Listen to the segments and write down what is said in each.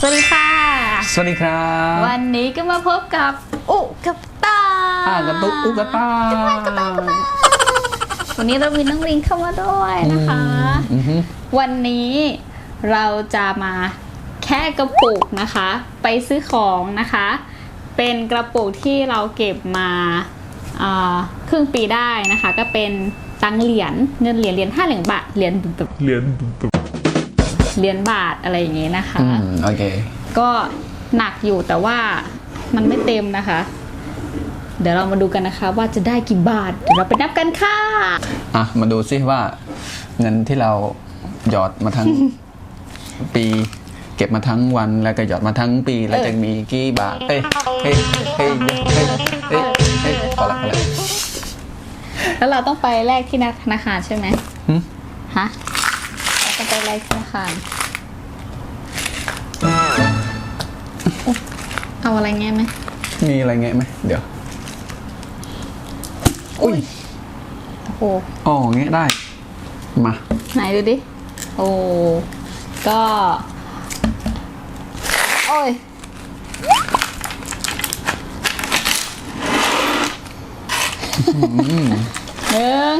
สวัสดีค่ะ สวัสดีครับวันนี้ก็มาพบกับอุกับตาอ่ากระตุกอุกตาวันนี้เรามีน้องลิงเข้ามาด้วยนะคะอือฮึวันนี้เราจะมาแค่กระปุกนะคะ ไปซื้อของนะคะ เป็นกระปุกที่เราเก็บมาอ่าครึ่งปีได้นะคะ ก็เป็นตังค์เหรียญเงินเหรียญเหรียญห้าเหรียญบาทเหรียญเรียน เหรียญบาทอะไรอย่างงี้นะคะ อืมโอเค ก็หนักอยู่แต่ว่ามันไม่เต็มนะคะ เดี๋ยวเรามาดูกันนะคะ ว่าจะได้กี่บาทเดี๋ยวเราไปนับกันค่ะ อะ มาดูซิว่าเงินที่เราหยอดมาทั้ง ปี เก็บมาทั้งวันแล้วก็หยอดมาทั้งปี แล้วจะมีกี่บาทเฮ้ยเฮ้ยเฮ้ยเฮ้ยเฮ้ยเฮ้ยพอละพอละแล้วเราต้องไปแลกที่ธนาคารใช่ไหมหึฮะ เราต้องไปแลกที่ธนาคารเอาอะไรเงี้ยไหมมีอะไรเงี้ยไหมเดี๋ยว อุ้ย โอ้โห อ๋อเงี้ยได้ มา ไหนดูดิ โอ้ ก็ โอ้ย หนึ่ง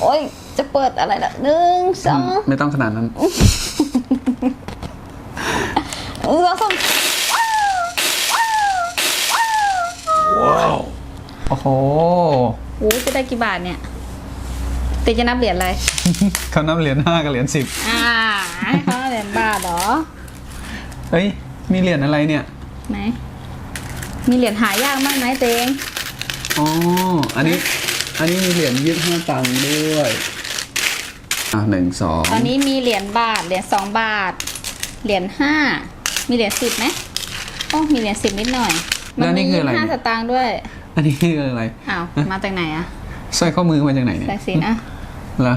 โอ้ย จะเปิดอะไรล่ะหนึ่งสองไม่ต้องขนาดนั้นหนึ่งสองสามโอ้โหโอ้จะได้กี่บาทเนี่ยติจะนับเหรียญอะไรเขานับเหรียญห้ากับเหรียญสิบอ่าห้าเหรียญบาทเหรอเฮ้ยมีเหรียญอะไรเนี่ยไหนมีเหรียญหายากมากไหมเตงอ๋ออันนี้อันนี้มีเหรียญยี่สิบห้าตังค์ด้วยอะ หนึ่งสองตอนนี้มีเหรียญบาท เหรียญสองบาท เหรียญห้า มีเหรียญสิบไหมโอ้มีเหรียญสิบนิดหน่อยแล้วนี่คืออะไร ห้าสตางค์ด้วย อันนี้คืออะไรอ้าว มาจากไหนอะสร้อยข้อมือมาจากไหนเนี่ย สายสินอะเหรอ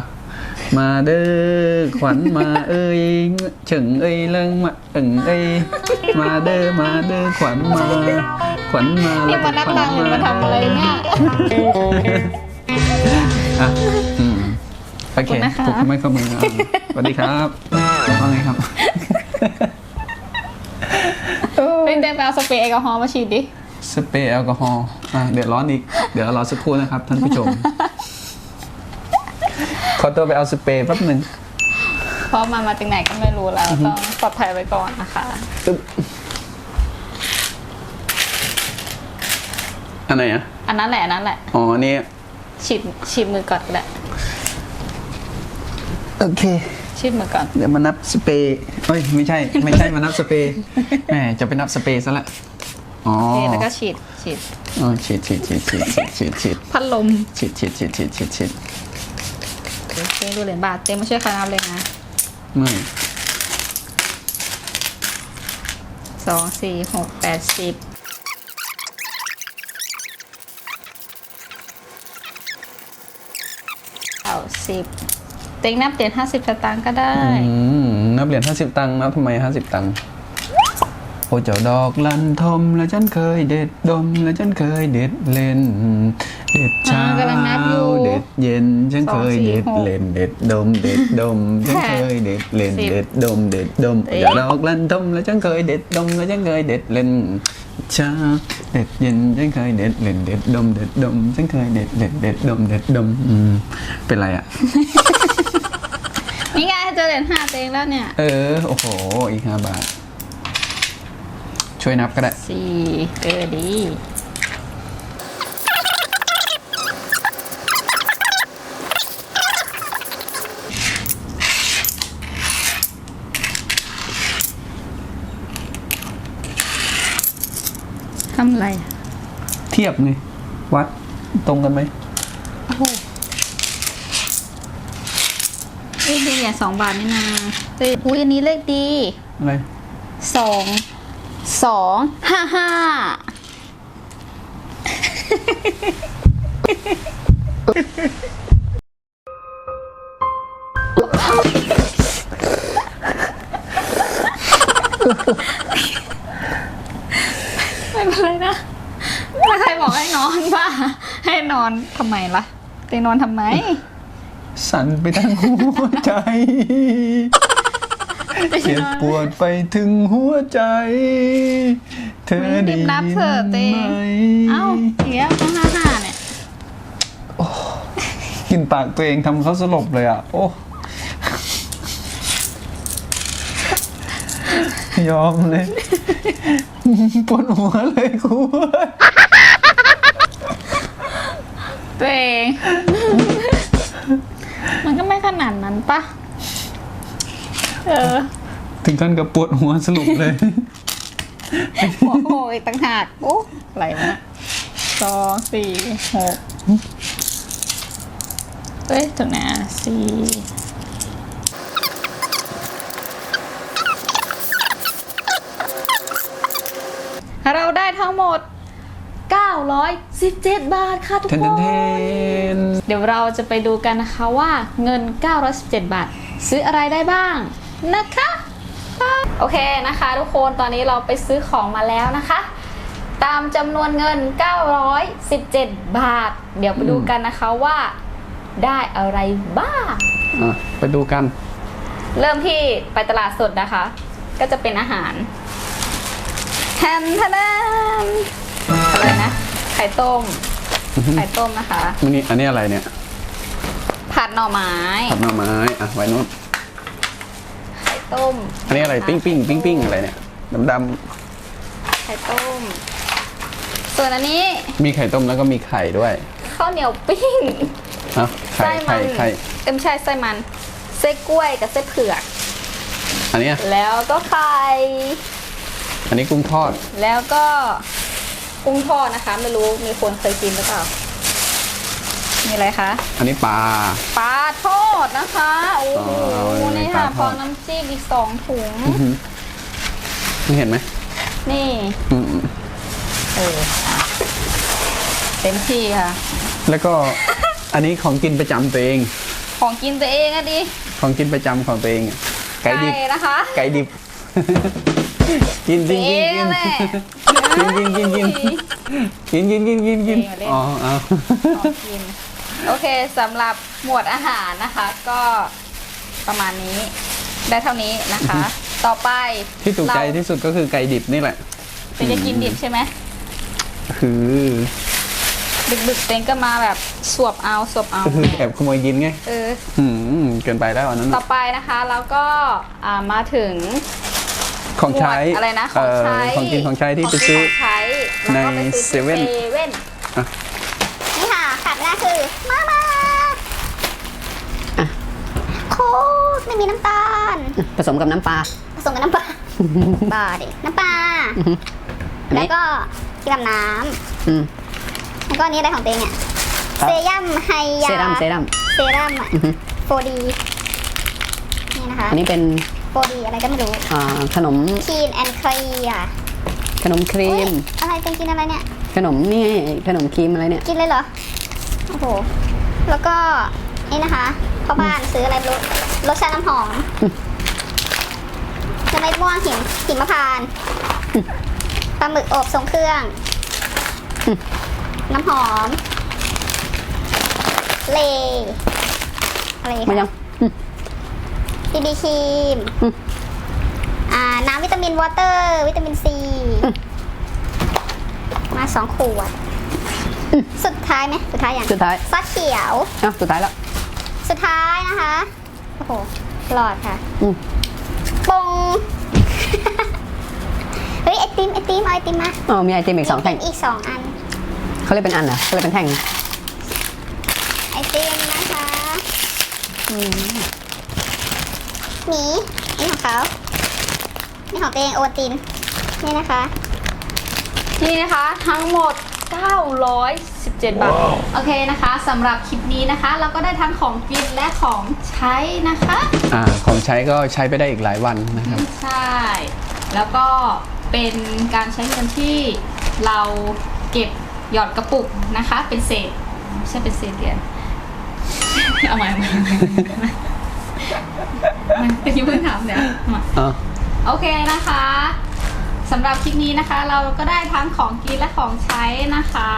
มาเด้อขวัญมาเอ้ยเฉิงเอ้ยเลิงมาเอิงเอ้ยมาเด้อมาเด้อขวัญมาขวัญมานี่มานับตังค์หรือมาทำอะไรเนี่ย อะอืม โอเคขอบคุณนะคะ ถูกไม่ข้อมืออะสวัสดีครับว่าไงครับ เป็นเดินไปเอาสเปรย์แอลกอฮอล์มาฉีดดิ สเปรย์แอลกอฮอล์อะเดือดร้อนอีก เดี๋ยวรอสักครู่นะครับท่านผู้ชม ขอตัวไปเอาสเปรย์แป๊บหนึ่งเพราะมันมาจากไหนก็ไม่รู้แล้วต้องปลอดภัยไว้ก่อนนะคะ ตึ๊บอันไหนอะ อันนั้นแหละอันนั้นแหละ อ๋ออันนี่ฉีดฉีดมือก่อนก็ได้ โอเคฉีดมือก่อน เดี๋ยวมานับสเปรย์เอ้ยไม่ใช่ ไม่ใช่มานับสเปรย์แหมจะไปนับสเปรย์ซะละอ๋อโอเค แล้วก็ฉีดฉีดอ๋อฉีดฉีดฉีดฉีดฉีดฉีดฉีดพัดลมฉีดฉีดฉีดฉีดฉีดฉีดเดี๋ยวเจ๊ดูเหรียญบาทเจ๊มาช่วยคนับเลยนะไม่สองสี่หกแปดสิบเก้าสิบ เต็งนับเหรียญห้าสิบสตางค์ก็ได้ อืมนับเหรียญห้าสิบตังค์นับทำไมห้าสิบตังค์โอ้เจ้าดอกลันทมแล้วฉันเคยเด็ดดมแล้วฉันเคยเด็ดเล่น เด็ดเช้าอ่ากำลังนับอยู่เด็ดเย็นฉันเคยเด็ดสองสี่หกเล่นเด็ดดม เด็ดดมฉันเคยเด็ดเล่นสิบเด็ดดมเด็ดดมเอ๊ะเจ้าดอกลันทมแล้วฉันเคยเด็ดดมแล้วฉันเคยเด็ดเล่นเช้าเด็ดเย็นฉันเคยเด็ดเล่นเด็ดดมเด็ดดมฉันเคยเด็ดเด็ดเด็ดดมเด็ดดมอืมเป็นไรอะ นี่ไงเจอเหรียญห้าเต็งแล้วเนี่ยเออ โอ้โห อีกห้าบาท ช่วยนับก็ได้สี่เออดี ทำอะไรอะเทียบไงวัดตรงกันไหมโอ้โห เลขดีเหรียญสองบาทนี่นาเฮ้ยอุ้ยอันนี้เลขดีอะไรสองสองห้าห้าไม่เป็นไรนะไม่ใครบอกให้นอนป่ะให้นอนทำไมล่ะไปนอนทำไม สั่นไปทั้งหัวใจ เจ็บปวดไปถึงหัวใจ เธอได้รีบนับยินเถอะเต้ไหมเอ้าอีกแล้วต้องห้าห้าเนี่ยกินปากตัวเองทำเขาสลบเลยอะ โอ้ยอมเลยปวดหัวเลยกูตัวเอง มันก็ไม่ขนาดนั้นปะเออ ถึงขั้นกับปวดหัวสรุปเลย หัวโหอีกต่างหากโอ้อะไรวะสองสี่หกเอ้ยตรงไหนอะสี่เราได้ทั้งหมด 917 บาทค่ะทุกเทนคเทนเทนนเดี๋ยวเราจะไปดูกันนะคะว่าเงิน 917 บาท ซื้ออะไรได้บ้างนะคะ โอเคนะคะ ทุกคนตอนนี้เราไปซื้อของมาแล้วนะคะ ตามจำนวนเงิน 917 บาท เดี๋ยวไปดูกันนะคะว่าได้อะไรบ้างอะไปดูกัน เริ่มที่ไปตลาดสดนะคะ ก็จะเป็นอาหารแฮมทะนมอะไรนะ ไข่ต้ม ไข่ต้มนะคะ มันนี่อันนี้อะไรเนี่ย ผัดหน่อไม้ ผัดหน่อไม้ อะ ไว้นู้นไข่ ต้มอันนี้อะไรปิ้งปิ้งปิ้งปิ้งอะไรเนี่ยดำไข่ต้ม ส่วนอันนี้ๆมีไข่ต้มแล้วก็มีไข่ด้วยข้าวเหนียวปิ้งเอ้าไข่ไส้มัไข่นไข่เอ็มใช่ไส้มันไส้กล้วยกับไส้เผือก อันเนี้ยแล้วก็ไข่อันนี้กุ้งทอดแล้วก็กุ้งทอดนะคะ ไม่รู้มีคนเคยกินหรือเปล่า มีอะไรคะ อันนี้ปลา ปลาทอดนะคะ โอ้โหอ๋อนี่ปลาค่ะทพร้ออดมน้ำจิ้มอีกสองถุง อื้อหือนี่เห็นไหมนี่ อืมเอออะเต็มที่ค่ะ แล้วก็ อันนี้ของกินประจำตัวเอง ของกินตัวเองอะดิ ของกินประจำของตัวเองไก่ดิบ นะคะ ไก่ดิบ กินตักิวนเอกินงกินแหละกินกินกินกิน กินกินกินกินกินเล่น อ๋อเอา ของกิน โอเคสำหรับหมวดอาหารนะคะ ก็ประมาณนี้ ได้เท่านี้นะคะ ต่อไปที่ถูกใจเราที่สุดก็คือไก่ดิบนี่แหละเป็นจะกินดิบใช่ไหมคือดึกๆเต็งก็มาแบบสวบเอาสวบเอาก็คือแอบขโมยกินไงเอออืมเกินไปแล้วอันนั้นต่อไปนะคะแล้วก็อ่ามาถึงของใช้หมวดอะไรนะของใช้เของกินของใช้ที่ไปซื้อของใช้แล้วก็ไปซื้อที่ในเซเว่นเซเว่นนี่ค่ะขาดไม่ได้คือมามาโค้กไม่มีน้ำตาล ผสมกับน้ำปลา ผสมกับน้ำปลาปลาดิน้ำปลา อันแล้วนี้ก็กินกับน้อืมำแล้วก็อันนี้อะไรของเตงเนี่ยครับ เซรั่มไฮยาเซรั่มเซรั่มเซรั่มอะอือฮึโฟดีนี่นะคะอันนี้เป็นโฟดีอะไรก็ไม่รู้อ่าขนมคีนแอนด์คลีอะขนมครีม อะไรเตงกินอะไรเนี่ย ขนมนี่ขนมครีมอะไรเนี่ย กินเลยเหรอ โอ้โห แล้วก็นี่นะคะพ่อบ้านซื้ออะไรไม่รู้ รสชาติน้ำหอมน้ำเม็ดม่วงหิมหิมพานต์ปลาหมึกอบทรงเครื่อง น้ำหอม เลอะไรอีกมายัคะงอืมบีบีครีมอืม อ่า น้ำวิตามินวอเตอร์ วิตามินซีอืมมาสองขวด สุดท้ายไหม สุดท้ายอย่างสุดท้ายซอสเขียวอะสุดท้ายแล้ว สุดท้ายนะคะ โอ้โหหลอดค่ะอืม ปง เฮ้ยไอติมไอติมเอาไอติมมาอ๋อมีไอติมอีกสองแท่งอีกสองอัน เขาเรียกเป็นอันเหรอเขาเรียกเป็นแท่งไอติมนะคะหมีนี่ของเขานี่ของตัวเองโอวัลติน นี่นะคะ นี่นะคะ ทั้งหมด 917 บาท โอเคนะคะสำหรับคลิปนี้นะคะ เราก็ได้ทั้งของกินและของใช้นะคะ อ่าของใช้ก็ใช้ไปได้อีกหลายวันนะครับ ใช่ แล้วก็เป็นการใช้เงินที่เราเก็บหยอดกระปุกนะคะ เป็นเศษไม่ใช่เป็นเศษเหรียญเอาใหม่เอาใหม่เอาใหม่มันตะกี้เพิ่งถามเนี่ยเอาใหม่อ่าโอเคนะคะ สำหรับคลิปนี้นะคะ เราก็ได้ทั้งของกินและของใช้นะคะ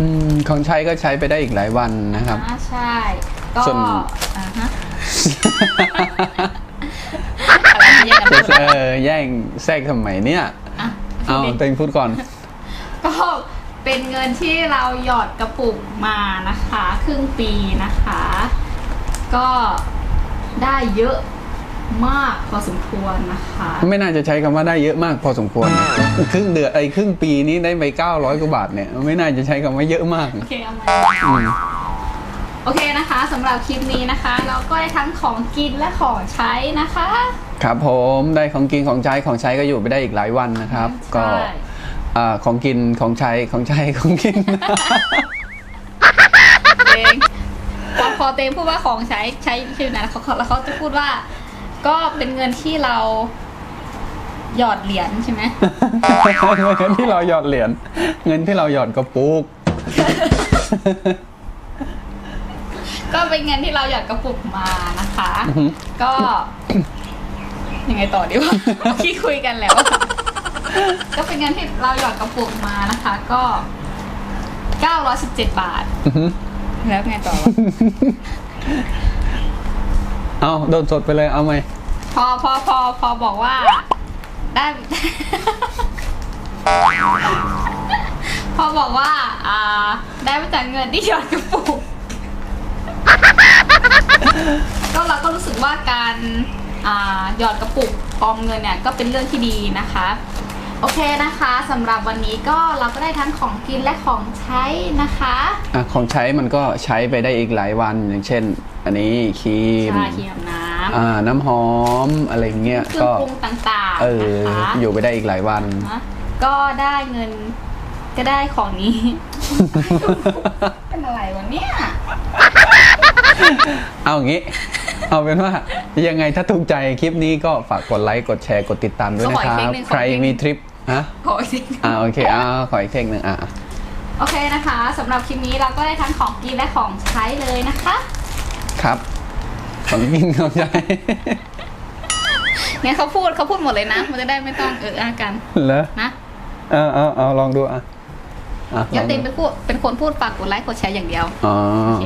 อืมของใช้ก็ใช้ไปได้อีกหลายวันนะครับ อ่าใช่ ก็ส่วน อ่าฮะอะไรแย่งกันจะพูดเออแย่งแทรกทำไมเนี่ย อะเอาเต็งพูดก่อน ก็เป็นเงินที่เราหยอดกระปุกมานะคะ ครึ่งปีนะคะ ก็ได้เยอะ มากพอสมควรนะคะ ไม่น่าจะใช้คำว่าได้เยอะมากพอสมควรนะครึ่งเดือนไอ้ครึ่งปีนี้ได้ไป900กว่าบาทเนี่ยไม่น่าจะใช้คำว่าเยอะมาก โอเคเอามาอืมโอเคนะคะสำหรับคลิปนี้นะคะ เราก็ได้ทั้งของกินและของใช้นะคะ ครับผมได้ของกินของใช้ของใช้ก็อยู่ไปได้อีกหลายวันนะครับ ก็ใช่ อ่าของกินของใช้ของใช้ของกินเองพอพอเตงพูดว่าของใช้ใช้ชื่อนะแล้วเขาแล้วเขาจะพูดว่า ก็เป็นเงินที่เราหยอดเหรียญใช่ไหม เงินที่เราหยอดเหรียญเงินที่เราหยอดกระปุก ก็เป็นเงินที่เราหยอดกระปุกมานะคะ อือฮึก็ ยังไงต่อดีวะ ที่คุยกันแล้วอะก็เป็นเงินที่เราหยอดกระปุกมานะคะ ก็เก้าร้อยสิบเจ็ดบาท อื้อหือแล้วไงต่อวะ เอาโดนสดไปเลยเอาไหมพอพอพอพอบอกว่า ได้ พอบอกว่า อ่า ได้มาจากเงินที่หยอดกระปุก ก็เราก็รู้สึกว่าการอ่าหยอดกระปุกออมเงินเนี่ยก็เป็นเรื่องที่ดีนะคะ โอเคนะคะสำหรับวันนี้ก็เราก็ได้ทั้งของกินและของใช้นะคะ อะของใช้มันก็ใช้ไปได้อีกหลายวันอย่างเช่น อันนี้ครีมชาเทียมน้ำอ่าน้ำหอมอะไรเงี้ยเครื่อก็งปรุงต่างเอๆอนะคะอยู่ไปได้อีกหลายวัน นะก็ได้เงินก็ได้ของนี้ เป็นอะไรวะเนี่ย เอาอย่างงี้ เอาเป็นว่ายังไงถ้าถูกใจคลิปนี้ก็ฝากกดไลค์กดแชร์กดติดตามด้วยนะคขออีกรัเพลบงหนึ่งขอใครอีกเพลงหนึ่งมีทริปฮะขออีกทีอ่าโอเคอ่าขออีกเพลงหนึ่งอะโอเคนะคะสำหรับคลิปนี้เราก็ได้ทั้งของกินและของใช้เลยนะคะ ครับของกินของใช้เนี่ยเขาพูดเขาพูดหมดเลยนะ มันจะได้ไม่ต้องเอออากันเหรอนะเอาเอาเอาลองดูอะอะเดี๋ยวลองเต็มดูเป็นพูดเป็นคนพูดฝากกดไลค์กดแชร์อย่างเดียวอ๋อโอเค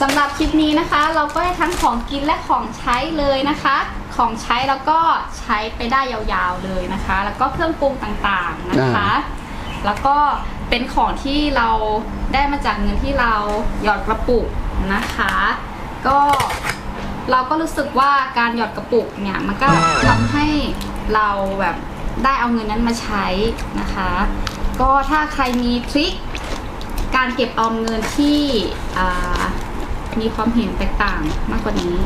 สำหรับคลิปนี้นะคะ เราก็ได้ทั้งของกินและของใช้เลยนะคะ ของใช้แล้วก็ใช้ไปได้ยาวๆเลยนะคะ แล้วก็เครื่องปรุงต่างๆนะคะ แล้วก็ เป็นของที่เราได้มาจากเงินที่เราหยอดกระปุกนะคะ ก็เราก็รู้สึกว่าการหยอดกระปุกเนี่ยมันก็ทำให้เราแบบได้เอาเงินนั้นมาใช้นะคะ ก็ถ้าใครมีทริคการเก็บออมเงินที่มีความเห็นแตกต่างมากกว่านี้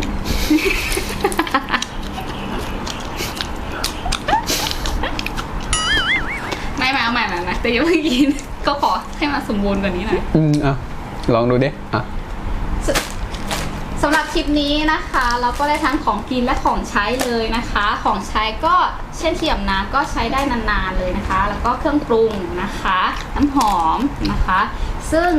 แต่อยังไม่กิน ก็ขอให้มันสมบูรณ์กว่านี้หน่อย อืมอะลองดูดิอะ สสำหรับคลิปนี้นะคะ เราก็ได้ทั้งของกินและของใช้เลยนะคะ ของใช้ก็เช่นเทียมน้ำก็ใช้ได้นานๆเลยนะคะ แล้วก็เครื่องปรุงนะคะ น้ำหอมนะคะ ซึ่ง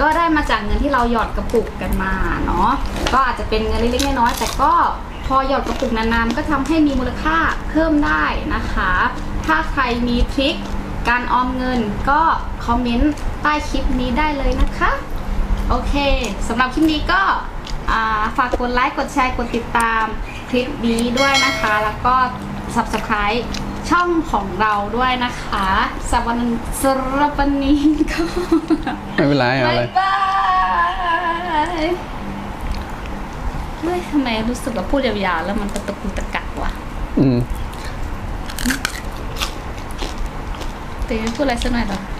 ก็ได้มาจากเงินที่เราหยอดกระปุกกันมาเนาะก็อาจจะเป็นเงินเล็กๆน้อยๆแต่ก็พอหยอดกระปุกนานๆก็ทำให้มีมูลค่าเพิ่มได้นะคะ ถ้าใครมีทริค การออมเงินก็คอมเมนต์ใต้คลิปนี้ได้เลยนะคะ โอเคสำหรับคลิปนี้ก็อ่าฝากกดไลค์ กดแชร์ กดติดตามคลิปนี้ด้วยนะคะ แล้วก็ subscribe ช่องของเราด้วยนะคะสำหรับวันสำหรับวันนี้ก็ไม่เป็นไรเอาบาเลยยบายเฮ้ยทำไมรู้สึกว่าพูดยาวๆแล้วมันตะตะกุตะกักวะอืม ตีพูดอ